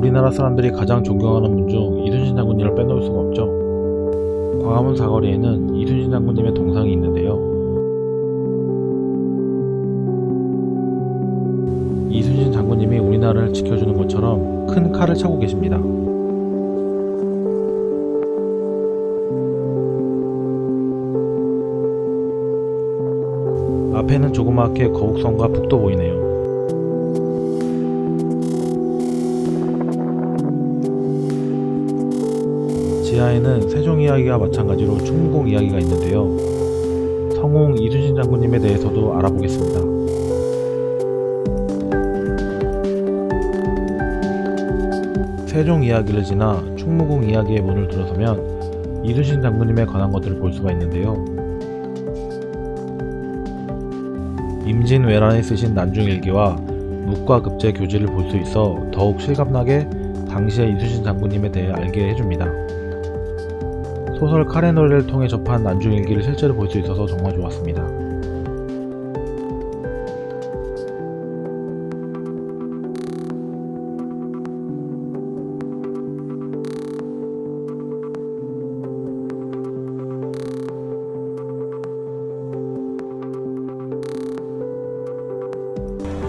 우리나라 사람들이 가장 존경하는 분 중 이순신 장군님을 빼놓을 수가 없죠. 광화문 사거리에는 이순신 장군님의 동상이 있는데요. 이순신 장군님이 우리나라를 지켜주는 것처럼 큰 칼을 차고 계십니다. 앞에는 조그맣게 거북선과 북도 보이네요. 지하에는 세종 이야기와 마찬가지로 충무공 이야기가 있는데요. 성웅 이순신 장군님에 대해서도 알아보겠습니다. 세종 이야기를 지나 충무공 이야기의 문을 들어서면 이순신 장군님에 관한 것들을 볼 수가 있는데요. 임진왜란에 쓰신 난중일기와 묵과급제 교지를 볼 수 있어 더욱 실감나게 당시의 이순신 장군님에 대해 알게 해줍니다. 소설 카레 노래를 통해 접한 난중일기를 실제로 볼 수 있어서 정말 좋았습니다.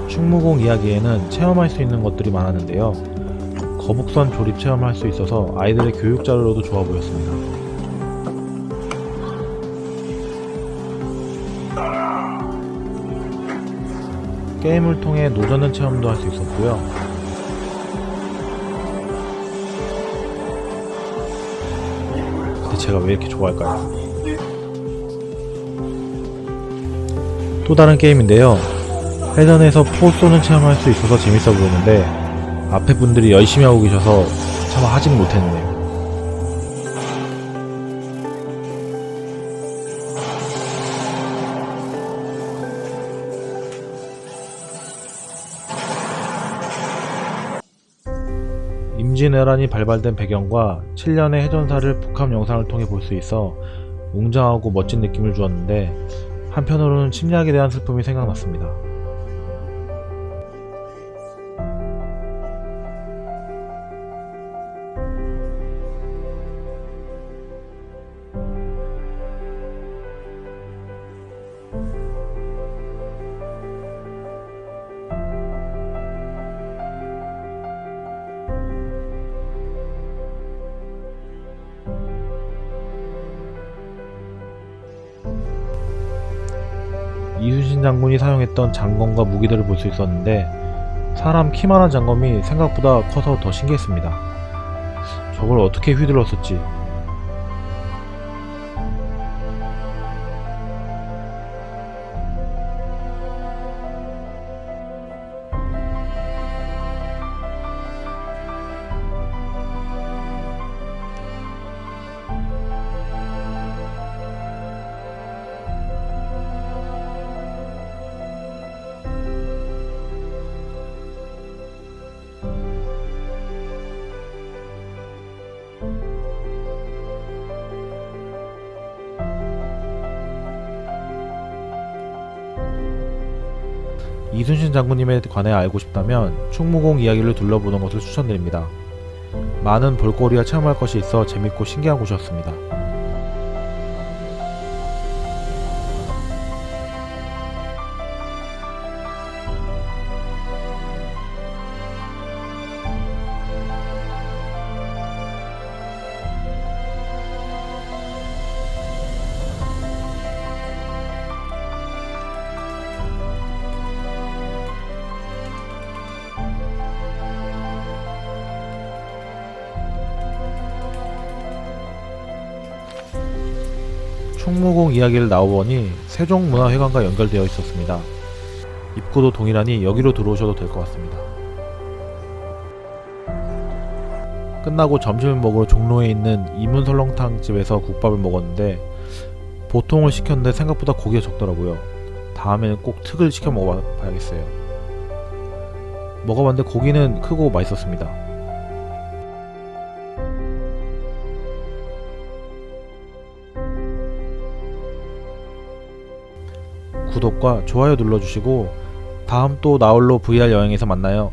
충무공 이야기에는 체험할 수 있는 것들이 많았는데요. 거북선 조립 체험을 할 수 있어서 아이들의 교육 자료로도 좋아 보였습니다. 게임을 통해 노전은 체험도 할 수 있었고요. 근데 제가 왜 이렇게 좋아할까요? 또 다른 게임인데요. 회전에서 포 쏘는 체험할 수 있어서 재밌어 보이는데 앞에 분들이 열심히 하고 계셔서 참 하진 못했네요. 임진왜란이 발발된 배경과 7년의 해전사를 북한 영상을 통해 볼 수 있어 웅장하고 멋진 느낌을 주었는데 한편으로는 침략에 대한 슬픔이 생각났습니다. 이순신 장군이 사용했던 장검과 무기들을 볼 수 있었는데 사람 키만한 장검이 생각보다 커서 더 신기했습니다. 저걸 어떻게 휘둘렀었지? 이순신 장군님에 관해 알고 싶다면 충무공 이야기를 둘러보는 것을 추천드립니다. 많은 볼거리와 체험할 것이 있어 재밌고 신기한 곳이었습니다. 충무공 이야기를 나오보니 세종문화회관과 연결되어 있었습니다. 입구도 동일하니 여기로 들어오셔도 될 것 같습니다. 끝나고 점심을 먹으러 종로에 있는 이문설렁탕 집에서 국밥을 먹었는데 보통을 시켰는데 생각보다 고기가 적더라고요. 다음에는 꼭 특을 시켜 먹어봐야겠어요. 먹어봤는데 고기는 크고 맛있었습니다. 구독과 좋아요 눌러주시고 다음 또 나홀로 VR 여행에서 만나요.